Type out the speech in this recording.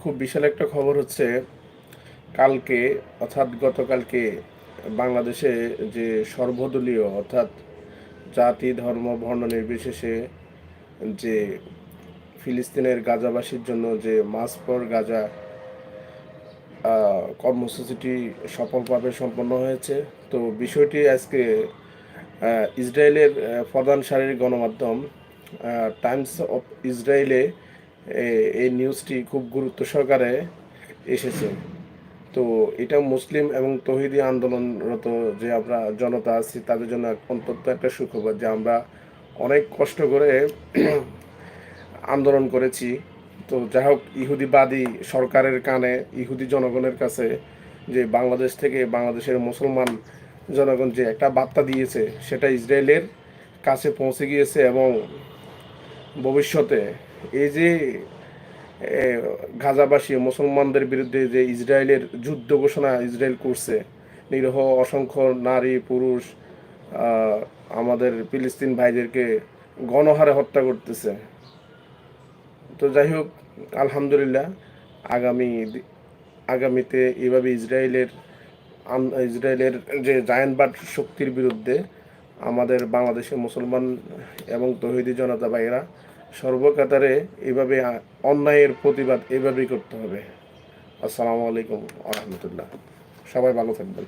খুব বিশাল একটা খবর হচ্ছে, কালকে, অর্থাৎ গতকালকে বাংলাদেশে যে সর্বদলীয়, অর্থাৎ জাতি, ধর্ম, বর্ণ নির্বিশেষে যে ফিলিস্তিনের গাজাবাসীর জন্য যে মাস পর গাজা কর্মসূচিটি সফলভাবে সম্পন্ন হয়েছে। তো বিষয়টি আজকে ইসরায়েলের প্রধান সারির গণমাধ্যম টাইমস অফ ইসরায়েলে এই নিউজটি খুব গুরুত্ব সহকারে এসেছে। তো এটা মুসলিম এবং তহিদি আন্দোলনরত যে আমরা জনতা আছি, তাদের জন্য অন্তত একটা সুখবর যে আমরা অনেক কষ্ট করে আন্দোলন করেছি। তো যাই হোক, ইহুদিবাদী সরকারের কানে, ইহুদি জনগণের কাছে যে বাংলাদেশ থেকে বাংলাদেশের মুসলমান জনগণ যে একটা বার্তা দিয়েছে, সেটা ইসরায়েলের কাছে পৌঁছে গিয়েছে এবং ভবিষ্যতে এই যে গাজাবাসী মুসলমানদের বিরুদ্ধে যে ইসরায়েলের যুদ্ধ ঘোষণা ইসরায়েল করছে, নিরহ, অসংখ্য নারী, পুরুষ আমাদের ফিলিস্তিন ভাইদেরকে গণহারে হত্যা করতেছে। তো যাই হোক, আলহামদুলিল্লাহ, আগামী আগামীতে এভাবে ইসরায়েলের ইসরায়েলের যে জায়ানবাদ শক্তির বিরুদ্ধে আমাদের বাংলাদেশের মুসলমান এবং তহিদি জনতা ভাইয়েরা, সর্বকাতারে এভাবে অন্যায়ের প্রতিবাদ এভাবেই করতে হবে। আসসালামু আলাইকুম আহমতুল্লাহ সবাই ভালো থাকবেন।